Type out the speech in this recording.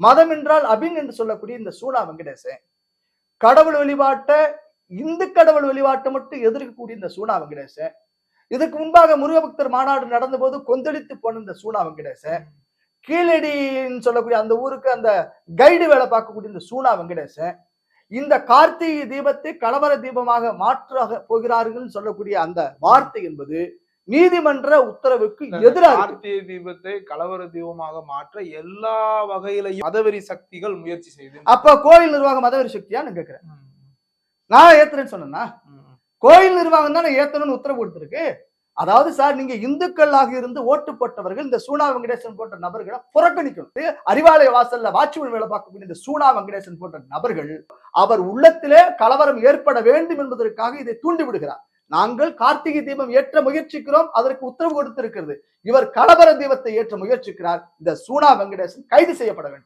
மதம் என்றால் அபின் என்று சொல்லக்கூடிய இந்த சூனா வெங்கடேசன் கடவுள் வழிபாட்டை இந்து கடவுள் வழிபாட்டை மட்டும் எதிர்க்கக்கூடிய இந்த சூனா வெங்கடேசன் இதுக்கு முன்பாக முருகபக்தர் மாநாடு நடந்த போது கொந்தளித்து போன இந்த சூனா வெங்கடேசன் கீழடின்னு சொல்லக்கூடிய அந்த ஊருக்கு அந்த கைடு வேலை பார்க்கக்கூடிய இந்த சூனா வெங்கடேசன் இந்த கார்த்திகை தீபத்தை கலவர தீபமாக மாற்றாக போகிறார்கள் சொல்லக்கூடிய அந்த வார்த்தை என்பது நீதிமன்ற உத்தரவுக்கு எதிராக. கார்த்திகை தீபத்தை கலவர தீபமாக மாற்ற எல்லா வகையிலையும் மதவெறி சக்திகள் முயற்சி செய்து. அப்ப கோயில் நிர்வாகம் மதவெறி சக்தியான்னு கேட்கிறேன் ம், நான் ஏத்துறேன்னு சொன்னேன்னா கோயில் நிர்வாகம் தானே ஏத்தணும்னு உத்தரவு கொடுத்திருக்கு. அதாவது சார் நீங்க இந்துக்களாக இருந்து ஓட்டு போட்டவர்கள் இந்த சூனா வெங்கடேசன் போன்ற நபர்களை புறக்கணிக்கணும். அறிவாலய வாசல்ல வாட்ச்மேன் வேலை பார்க்கக்கூடிய இந்த சூனா வெங்கடேசன் போன்ற நபர்கள் அவர் உள்ளத்திலே கலவரம் ஏற்பட வேண்டும் என்பதற்காக இதை தூண்டி விடுகிறார் நாங்கள் கார்த்திகை தீபம் ஏற்ற முயற்சிக்கிறோம் அதற்கு உத்தரவு கொடுத்திருக்கிறது. இவர் கலவர தீபத்தை ஏற்ற முயற்சிக்கிறார். இந்த சூனா வெங்கடேசன் கைது செய்யப்பட வேண்டும்.